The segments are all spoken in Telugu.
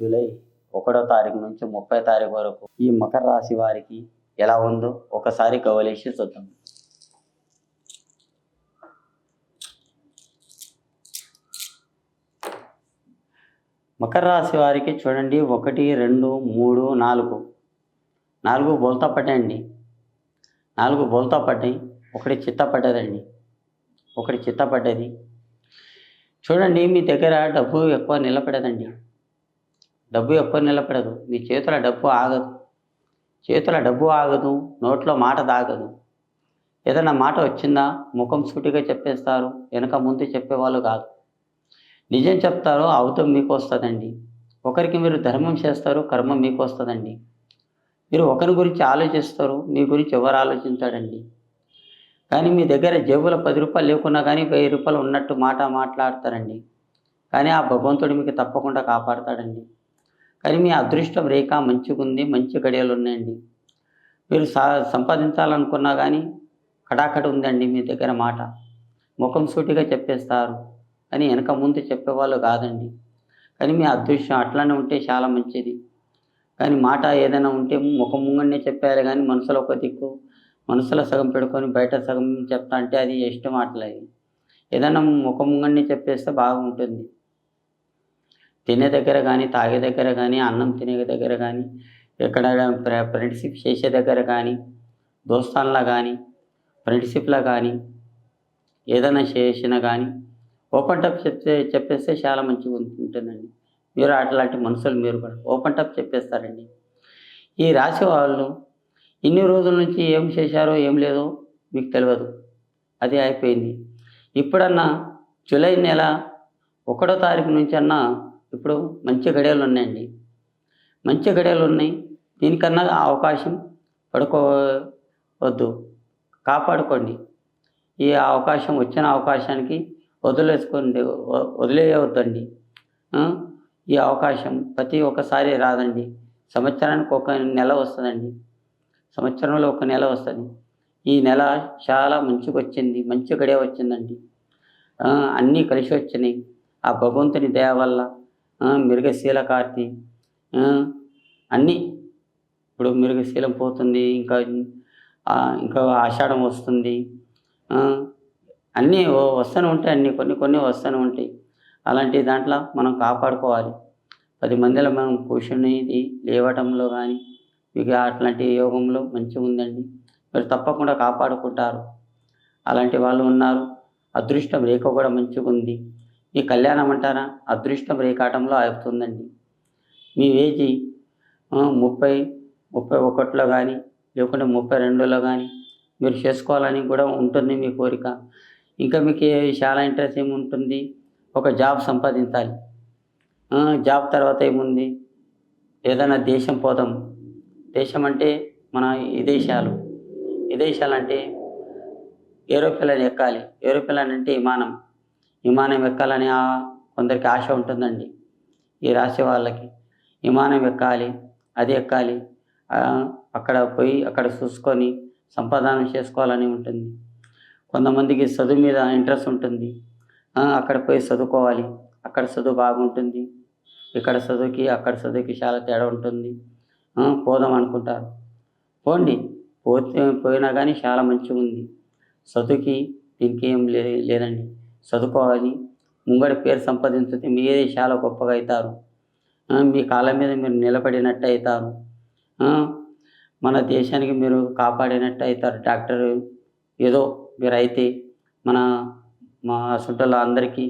జూలై ఒకటో తారీఖు నుంచి ముప్పై తారీఖు వరకు ఈ మకర రాశి వారికి ఎలా ఉందో ఒకసారి కవలేసి చూద్దాం. మకర రాశి వారికి చూడండి ఒకటి రెండు మూడు నాలుగు. నాలుగు బోల్తా పట్టాయండి. నాలుగు బోల్తా పట్టాయి ఒకటి చిత్త పట్టదండి. ఒకటి చిత్త పడ్డది చూడండి మీ దగ్గర డబ్బు ఎక్కువ నిలబడదండి. డబ్బు ఎప్పుడు నిలబడదు. మీ చేతుల డబ్బు ఆగదు. చేతుల డబ్బు ఆగదు. నోట్లో మాట దాగదు. ఏదైనా మాట వచ్చిందా? ముఖం సూటిగా చెప్పేస్తారు. వెనక ముందు చెప్పేవాళ్ళు కాదు. నిజం చెప్తారో అవతం మీకు వస్తుందండి. ఒకరికి మీరు ధర్మం చేస్తారు కర్మ మీకు వస్తుందండి. మీరు ఒకరి గురించి ఆలోచిస్తారు మీ గురించి ఎవరు ఆలోచించాడండి. కానీ మీ దగ్గర జేబులో పది రూపాయలు లేకున్నా కానీ వెయ్యి రూపాయలు ఉన్నట్టు మాట మాట్లాడతారండి. కానీ ఆ భగవంతుడు మీకు తప్పకుండా కాపాడతాడండి. కానీ మీ అదృష్టం రేఖ మంచిగా ఉంది మంచి గడియలు ఉన్నాయండి మీరు సా సంపాదించాలనుకున్నా కానీ కటాకట ఉందండి మీ దగ్గర మాట. ముఖం సూటిగా చెప్పేస్తారు కానీ వెనక ముందు చెప్పేవాళ్ళు కాదండి. కానీ మీ అదృష్టం అట్లానే ఉంటే చాలా మంచిది. కానీ మాట ఏదైనా ఉంటే ముఖం ముంగనే చెప్పేయాలి కానీ మనసులో ఒక దిక్కు మనసులో సగం పెట్టుకొని బయట సగం చెప్తా అంటే అది ఇష్టం అట్లా ఏదైనా ముఖం ముంగనే చెప్పేస్తే బాగుంటుంది. తినే దగ్గర కానీ తాగే దగ్గర కానీ అన్నం తినే దగ్గర కానీ ఎక్కడ ఫ్రెండ్షిప్ చేసే దగ్గర కానీ దోస్తాన్లా కానీ ఫ్రెండ్షిప్లో కానీ ఏదైనా చేసినా కానీ ఓపెన్ టప్ చెప్తే చెప్పేస్తే చాలా మంచిగా ఉంటుందండి. మీరు అట్లాంటి మనుషులు మీరు కూడా ఓపెన్ టప్ చెప్పేస్తారండి. ఈ రాశి వాళ్ళు ఇన్ని రోజుల నుంచి ఏం చేశారో ఏం లేదో మీకు తెలియదు. అది అయిపోయింది. ఇప్పుడన్నా జూలై నెల ఒకటో తారీఖు నుంచి అన్నా ఇప్పుడు మంచి గడియలు ఉన్నాయండి. మంచి గడియలు ఉన్నాయి. దీనికన్నా అవకాశం పడుకోవద్దు కాపాడుకోండి. ఈ అవకాశం వచ్చిన అవకాశానికి వదిలేసుకోండి. వదిలేయవద్దండి. ఈ అవకాశం ప్రతి ఒక్కసారి రాదండి. సంవత్సరానికి ఒక నెల వస్తుందండి. సంవత్సరంలో ఒక నెల వస్తుంది. ఈ నెల చాలా మంచిగా వచ్చింది మంచి గడియ వచ్చిందండి. అన్నీ కలిసి వచ్చినాయి. ఆ భగవంతుని దయ వల్ల మిరుగశీల కార్తి. అన్నీ. ఇప్పుడు మిరుగశీలం పోతుంది ఇంకా ఇంకా ఆషాఢం వస్తుంది. అన్నీ వస్తూనే ఉంటాయి అన్నీ కొన్ని కొన్ని వస్తూనే ఉంటాయి. అలాంటి దాంట్లో మనం కాపాడుకోవాలి. పది మందిలో మనం కూర్చునేది లేవటంలో కానీ ఇక అట్లాంటి యోగంలో మంచిగా ఉందండి. మీరు తప్పకుండా కాపాడుకుంటారు. అలాంటి వాళ్ళు ఉన్నారు. అదృష్టం రేఖ కూడా మంచిగా ఉంది. మీ కళ్యాణం అంటారా? అదృష్టం రేఖాటంలో ఆపుతుందండి మీ ఏజీ ముప్పై ముప్పై ఒకటిలో కానీ లేకుంటే ముప్పై రెండులో కానీ మీరు చేసుకోవాలని కూడా ఉంటుంది మీ కోరిక. ఇంకా మీకు చాలా ఇంట్రెస్ట్ ఏముంటుంది? ఒక జాబ్ సంపాదించాలి. జాబ్ తర్వాత ఏముంది? ఏదైనా దేశం పోదాం. దేశం అంటే మన విదేశాలు. విదేశాలు అంటే ఏరోప్లేన్ ఎక్కాలి. ఏరోప్లేన్ అంటే విమానం. విమానం ఎక్కాలని కొందరికి ఆశ ఉంటుందండి ఈ రాశి వాళ్ళకి. విమానం ఎక్కాలి అది ఎక్కాలి అక్కడ పోయి అక్కడ చూసుకొని సంపాదన చేసుకోవాలని ఉంటుంది. కొంతమందికి చదువు మీద ఇంట్రెస్ట్ ఉంటుంది. అక్కడ పోయి చదువుకోవాలి అక్కడ చదువు బాగుంటుంది. ఇక్కడ చదువుకి అక్కడ చదువుకి చాలా తేడా ఉంటుంది. పోదాం అనుకుంటారు. పోండి పోతే పోయినా కానీ చాలా మంచిగా ఉంది చదువుకి దీనికి లే లేదండి. చదువుకోవాలి. ముంగడి పేరు సంపాదించితే మీరే చాలా గొప్పగా అవుతారు మీ కాళ్ళ మీద మీరు నిలబడినట్టు అవుతారు మన దేశానికి మీరు కాపాడినట్టు అవుతారు డాక్టర్ ఏదో మీరు అయితే మన మా చుట్టాల అందరికీ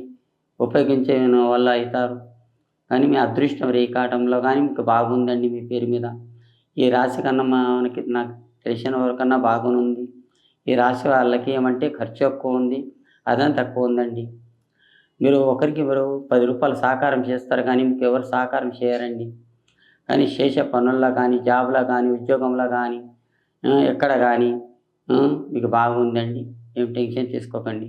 ఉపయోగించే వల్ల అవుతారు కానీ మీ అదృష్టం రేకాటంలో కానీ మీకు బాగుందండి మీ పేరు మీద. ఈ రాశి కన్నా మనకి నాకు తెలిసిన వరకన్నా బాగుంది ఈ రాశి వాళ్ళకి ఏమంటే ఖర్చు ఎక్కువ ఉంది. అదం తక్కువ ఉందండి మీరు ఒకరికి మీరు పది రూపాయలు సహకారం చేస్తారు కానీ మీకు ఎవరు సహకారం చేయరండి. కానీ శేష పనుల్లో కానీ జాబ్లో కానీ ఉద్యోగంలో కానీ ఎక్కడ కానీ మీకు బాగుందండి. ఏం టెన్షన్ తీసుకోకండి.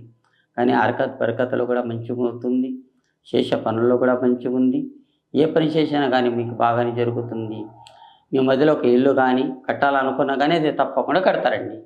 కానీ అరకత్ బరకతలు కూడా మంచిగా అవుతుంది. శేష పనుల్లో కూడా మంచిగా ఉంది. ఏ పని చేసినా కానీ మీకు బాగానే జరుగుతుంది. మీ మధ్యలో ఒక ఇల్లు కానీ కట్టాలనుకున్నా కానీ అది తప్పకుండా కడతారండి.